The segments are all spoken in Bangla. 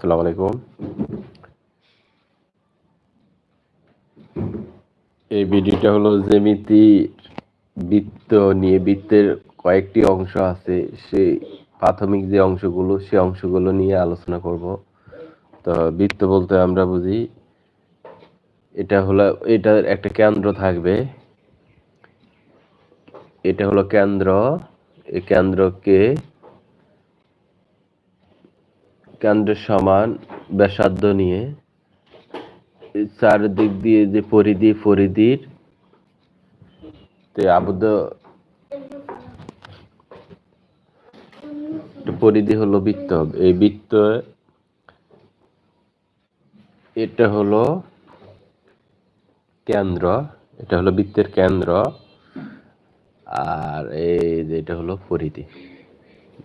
আসসালামু আলাইকুম। এই ভিডিওটা হলো জ্যামিতি বৃত্ত নিয়ে। বৃত্তের কয়েকটি অংশ আছে। সেই প্রাথমিক যে অংশগুলো, সে অংশগুলো নিয়ে আলোচনা করব। তো বৃত্ত বলতে আমরা বুঝি, এটা হলো এটার একটা কেন্দ্র থাকবে। এটা হলো কেন্দ্র। এই কেন্দ্রকে কেন্দ্রের সমান ব্যাসার্ধ নিয়ে চারদিক দিয়ে যে পরিধি, পরিধির আবদ্ধ পরিধি হলো বৃত্ত। এই বৃত্ত এটা হলো কেন্দ্র, এটা হলো বৃত্তের কেন্দ্র, আর এই যে এটা হলো পরিধি,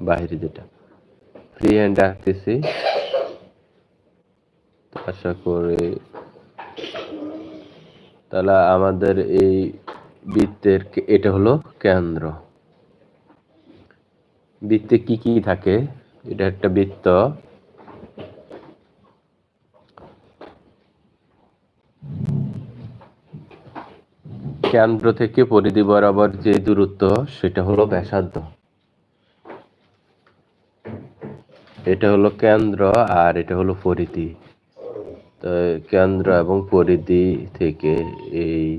বাহিরে যেটা। ফ্রি হ্যান্ড আশা করি তাহলে আমাদের এই বৃত্তের এটা হলো কেন্দ্র। বৃত্তে কি কি থাকে? এটা একটা বৃত্ত। কেন্দ্র থেকে পরিধি বরাবর যে দূরত্ব, সেটা হলো ব্যাসার্ধ। এটা হলো কেন্দ্র আর এটা হলো পরিধি। তো কেন্দ্র এবং পরিধি থেকে এই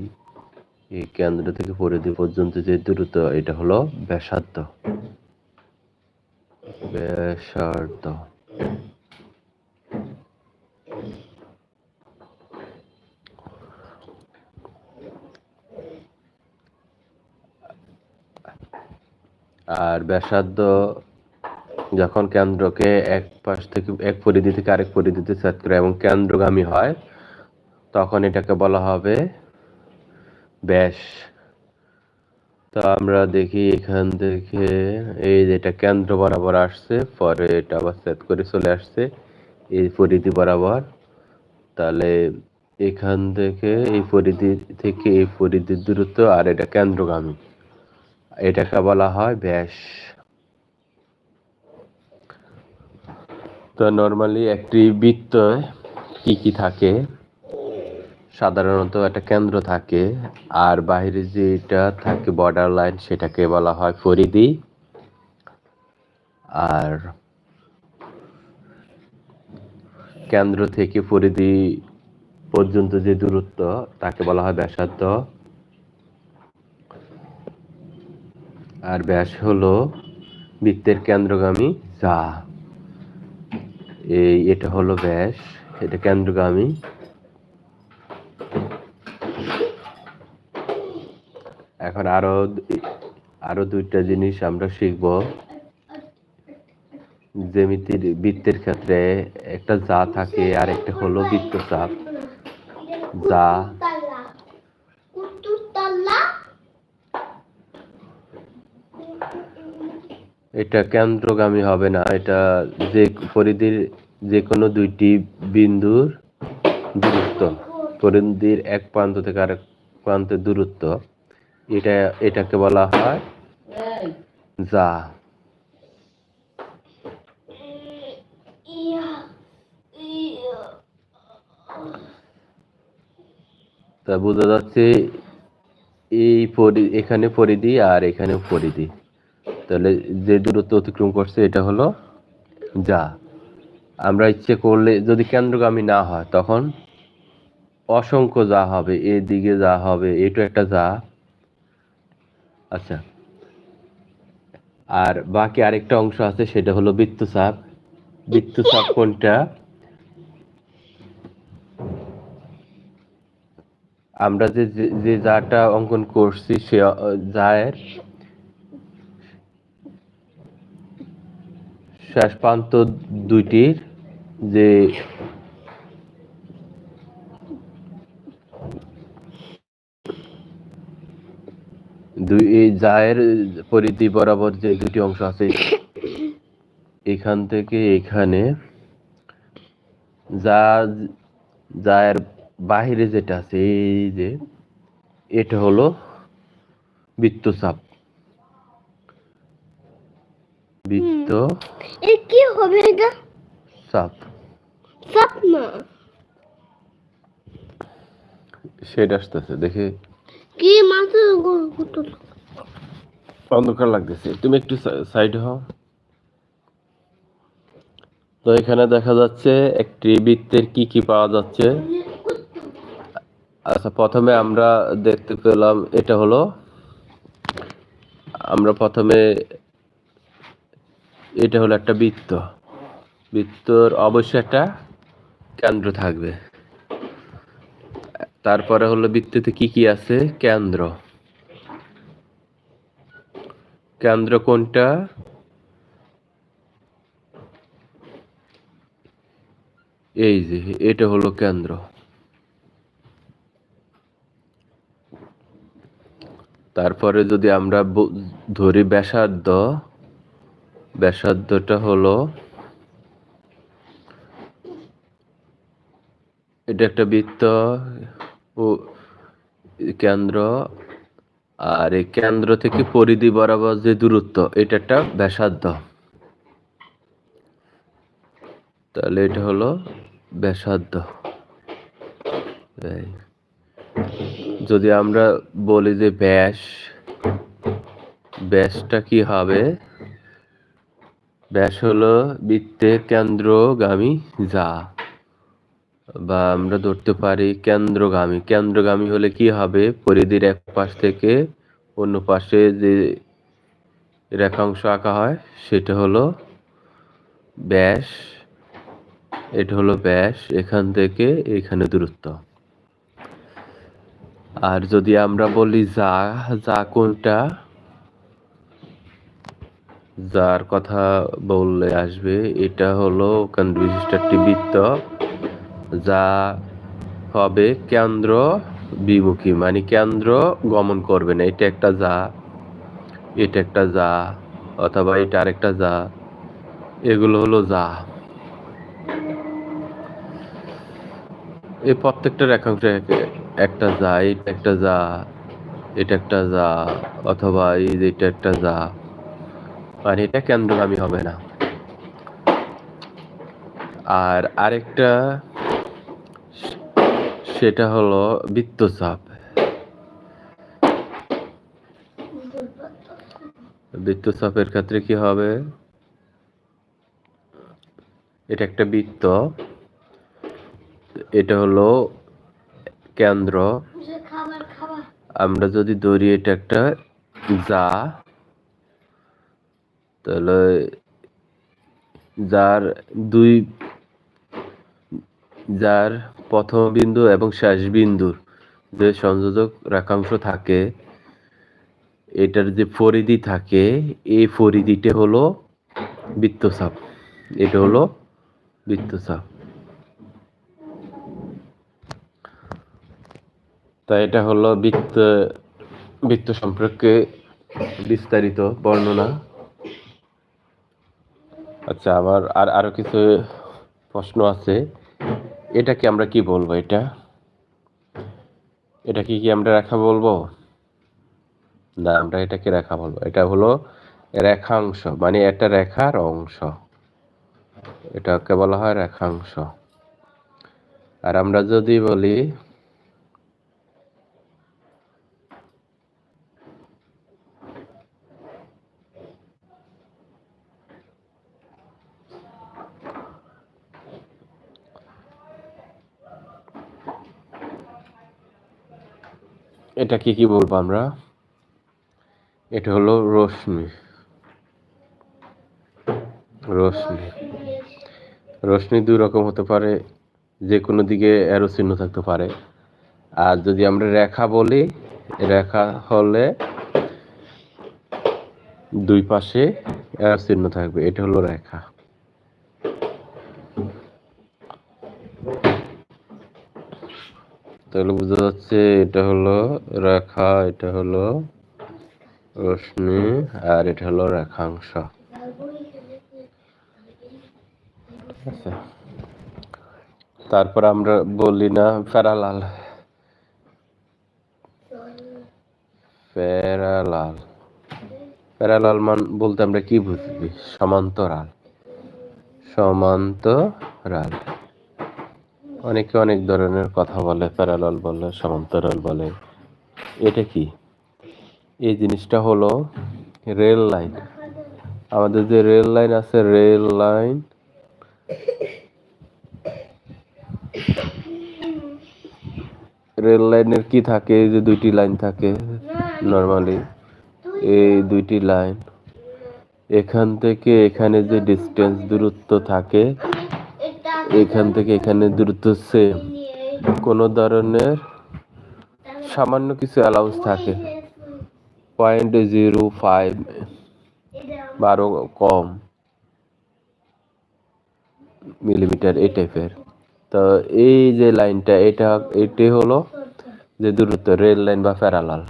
এই কেন্দ্র থেকে পরিধি পর্যন্ত যে দূরত্ব, এটা হলো ব্যাসার্ধ। ব্যাসার্ধ। আর ব্যাসার্ধ যখন কেন্দ্রকে এক পাশ থেকে এক পরিধি থেকে আরেক পরিধিতে সেট করে এবং কেন্দ্রগামী হয়, তখন এটাকে বলা হবে ব্যাস। তো আমরা দেখি এখান থেকে এই যেটা কেন্দ্র বরাবর আসছে, পরে এটা আবার সেট করে চলে আসছে এই পরিধি বরাবর। তাহলে এখান থেকে এই পরিধি থেকে এই পরিধির দূরত্ব আর এটা কেন্দ্রগামী। এটাকে বলা হয় ব্যাস। তো নর্মালি একটি বৃত্ত কি কি থাকে? সাধারণত একটা কেন্দ্র থাকে, আর বাইরে যেটা থাকে বর্ডার লাইন সেটাকে বলা হয় পরিধি। আর কেন্দ্র থেকে পরিধি পর্যন্ত যে দূরত্ব, তাকে বলা হয় ব্যাসার্ধ। আর ব্যাস হলো বৃত্তের কেন্দ্রগামী যা। এই, এটা হলো ব্যাস, এটা কেন্দ্রগামী। এখন আরও আরও দুইটা জিনিস আমরা শিখব। জ্যামিতির বৃত্তের ক্ষেত্রে একটা যা থাকে আর একটা হলো বৃত্তচাপ। যা এটা কেন্দ্রগামী হবে না। এটা যে পরিধির যে কোনো দুইটি বিন্দুর দূরত্ব, পরিধির এক প্রান্ত থেকে আরেক প্রান্তের দূরত্ব, এটা, এটাকে বলা হয় যা। তা বোঝা যাচ্ছে এই পরি, এখানে পরিধি আর এখানে পরিধি। তাহলে যে দূরত্ব অতিক্রম করছে, এটা হলো যা। আমরা ইচ্ছে করলে যদি কেন্দ্রগামী না হয়, তখন অসংখ্য যা হবে এদিকে যা হবে, এটা একটা যা। আচ্ছা। আর বাকি আরেকটা অংশ আছে, সেটা হলো বৃত্তচাপ। বৃত্তচাপ কোনটা? আমরা যে, যে- যাটা অঙ্কন করছি, সে যায়ের শেষ প্রান্ত দুইটির যে দুই, এই জায়ের পরিধি বরাবর যে দুটি অংশ আছে, এখান থেকে এখানে যা জায়ের বাহিরে যেটা আছে, এই যে, এটা হলো বৃত্তচাপ। বৃত্ত এ কি হবে এটা? চাপ না। শেড আসতেছে দেখি। কি অন্ধকার লাগতেছে। তুমি একটু সাইড হও। তো এখানে দেখা যাচ্ছে একটি বৃত্তের কি কি পাওয়া যাচ্ছে। আচ্ছা প্রথমে আমরা দেখতে পেলাম এটা হলো আমরা প্রথমে এটা হলো একটা বৃত্ত। বৃত্তর অবশ্যই একটা কেন্দ্র থাকবে। তারপরে হলো বৃত্ততে কি কি আছে? কেন্দ্র। কেন্দ্র কোনটা? এই যে, এটা হলো কেন্দ্র। তারপরে যদি আমরা ধরি ব্যাসার্ধ ব্যাসার্ধটা হলো, এটা একটা বৃত্ত ও কেন্দ্র, আর এই কেন্দ্র থেকে পরিধি বরাবর যে দূরত্ব, এটা একটা ব্যাসার্ধ। তাহলে এটা হলো ব্যাসার্ধ। যদি আমরা বলি যে ব্যাস, ব্যাসটা কি হবে? ব্যাস হলো বৃত্তের কেন্দ্রগামী যা। বা আমরা ধরতে পারি কেন্দ্রগামী। কেন্দ্রগামী হলে কি হবে? পরিধির এক পাশ থেকে অন্য পাশে যে রেখাংশ আঁকা হয়, সেটা হলো ব্যাস। এটা হলো ব্যাস, এখান থেকে এখানে দূরত্ব। আর যদি আমরা বলি যা যা কোনটা? যার কথা বললে আসবে, এটা হলো কেন্দ্র বৃত্ত যা হবে কেন্দ্র বিমুখী মানে কেন্দ্র গমন করবে না। এটা একটা যা, এটা একটা যা, অথবা এটা আরেকটা যা, এগুলো হলো যা। এই প্রত্যেকটা রেখাংশ একটা যা, এটা একটা যা, এটা একটা যা, অথবা এই এটা একটা যা। মানে এটা কেন্দ্রগামী হবে না। আর আরেকটা সেটা হলো বৃত্তচাপ। বৃত্তচাপের ক্ষেত্রে কি হবে? এটা একটা বৃত্ত। এটা হলো কেন্দ্র। আমরা যদি ধরি এটা একটা যা। তাহলে যার দুই, যার প্রথম বিন্দু এবং শেষ বিন্দুর যে সংযোজক রেখাংশ থাকে, এটার যে পরিধি থাকে, এই পরিধিটা হলো বৃত্তচাপ। এটা হলো বৃত্তচাপ। তা এটা হলো বৃত্ত বৃত্ত সম্পর্কে বিস্তারিত বর্ণনা। আচ্ছা আমার আর আরও কিছু প্রশ্ন আছে। এটাকে আমরা কি বলব এটা? এটা কি কি আমরা রেখা বলব? না, আমরা এটাকে রেখা বলব। এটা হলো রেখাংশ মানে একটা রেখার অংশ। এটাকে বলা হয় রেখাংশ। আর আমরা যদি বলি এটা কি কি বলব আমরা? এটা হলো রশ্মি। রশ্মি। রশ্মি দুই রকম হতে পারে যে কোনো দিকে অ্যারো চিহ্ন থাকতে পারে। আর যদি আমরা রেখা বলি, রেখা হলে দুই পাশে অ্যারো চিহ্ন থাকবে, এটা হলো রেখা। তাহলে বোঝা যাচ্ছে এটা হলো রেখা, এটা হলো রশ্মি আর এটা হলো রেখাংশ। তারপর আমরা বলি না প্যারালাল প্যারালাল প্যারালাল মান বলতে আমরা কি বুঝবি? সমান্তরাল। সমান্তরাল। অনেকে অনেক ধরনের কথা বলে প্যারালাল বলে, সমান্তরাল বলে। এটা কি? এই জিনিসটা হলো রেল লাইন আমাদের যে রেল লাইন আছে রেল লাইন রেল লাইনের কি থাকে? এই যে দুইটি লাইন থাকে নর্মালি এই দুইটি লাইন এখান থেকে এখানে যে ডিস্টেন্স দূরত্ব থাকে এখান থেকে এখানে দূরত্ব সেম কোনো ধরনের সামান্য কিছু অ্যালাউন্স থাকে। পয়েন্ট জিরো ফাইভ বারো কম মিলিমিটার এই টাইপের তো এই যে লাইনটা এটা, এটি হলো যে দূরত্ব রেল লাইন বা প্যারালাল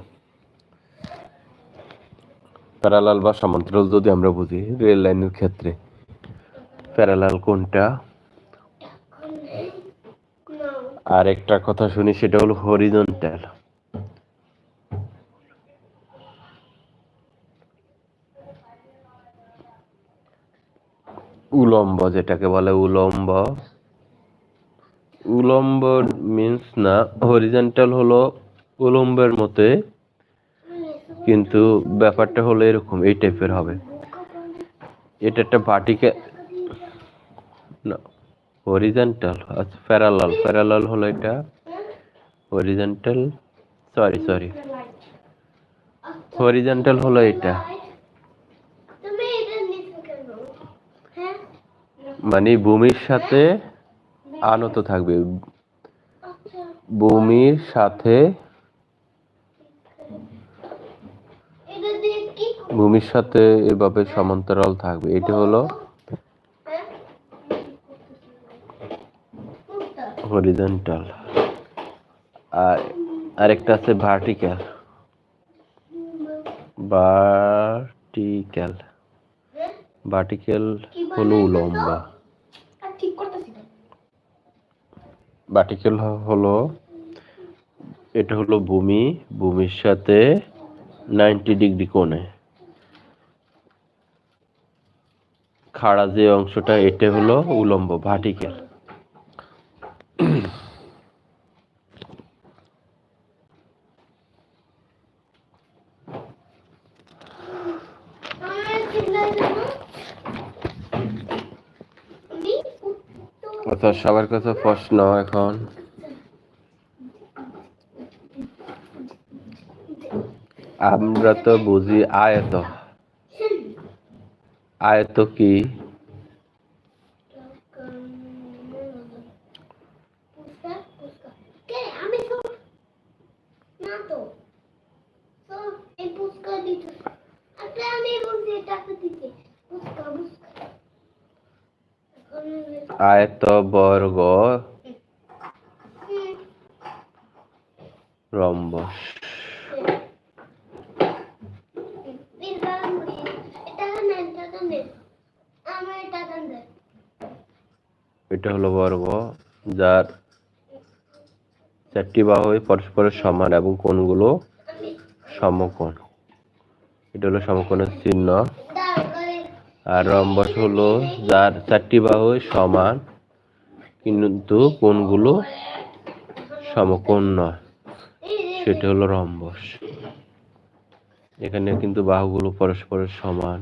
প্যারালাল বা সমান্তরাল যদি আমরা বুঝি রেল লাইনের ক্ষেত্রে। প্যারালাল কোনটা? আর একটা কথা শুনি, সেটা হলো হরিজন্টাল উলম্ব, যেটাকে বলে উলম্ব। উলম্ব মিন্স না হরিজন্টাল হলো উলম্বের মতে, কিন্তু ব্যাপারটা হলো এরকম, এই টাইপের হবে। এটা একটা ভার্টিক্যাল হরিজন্টাল আচ্ছা প্যারালাল প্যারালাল হলো এটা হরিজন্টাল সরি সরি হরিজন্টাল হলো এটা মানে ভূমির সাথে আনত থাকবে ভূমির সাথে? ভূমির সাথে এভাবে সমান্তরাল থাকবে এটা হলো হ্যাঁ কোনটা? হরিজন্টাল আর আরেকটা আছে ভার্টিক্যাল ভার্টিক্যাল ভার্টিক্যাল হলো না ভার্টিক্যাল হলো, এটা হলো ভূমি, ভূমির সাথে নাইনটি ডিগ্রি কোণে। খাড়া যে অংশটা, এটা হলো উলম্ব ভার্টিক্যাল উত্তর অর্থাৎ সবার কথা প্রশ্ন এখন। আমরা তো বুঝি আয়ত। আয়ত কি পুস্কা পুস্কা কে আমি তো না তো তো এই পুস্কা দিতে আচ্ছা আমি বলছি টাকা দিতে পুস্কা পুস্কা এখন আয়ত বর্গ রম্বস। এটা হলো বর্গ, যার চারটি বাহুই পরস্পরের সমান এবং কোণগুলো আমি সমকোণ। এটা হলো সমকোণের চিহ্ন। আর রম্বস হলো যার চারটি বাহুই সমান। কিন্তু কোনগুলো সমকোণ নয় সেটা হলো রম্বস। এখানে কিন্তু বাহুগুলো পরস্পরের সমান।